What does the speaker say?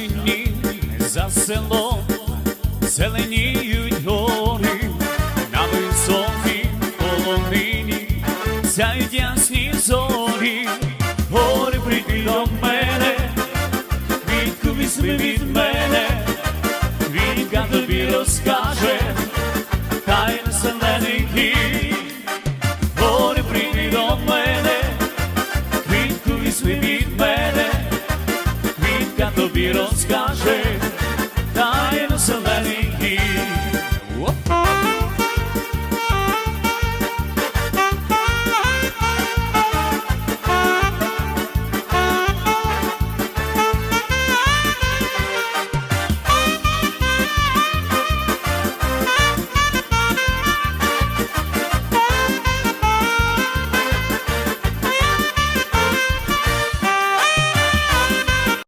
Вдалині за селом зеленіють гори, на високій полонині сяють ясні зорі, гори прийди до мене, квітку візьми від мене, квітка тобі розкаже, від тобі розкаже,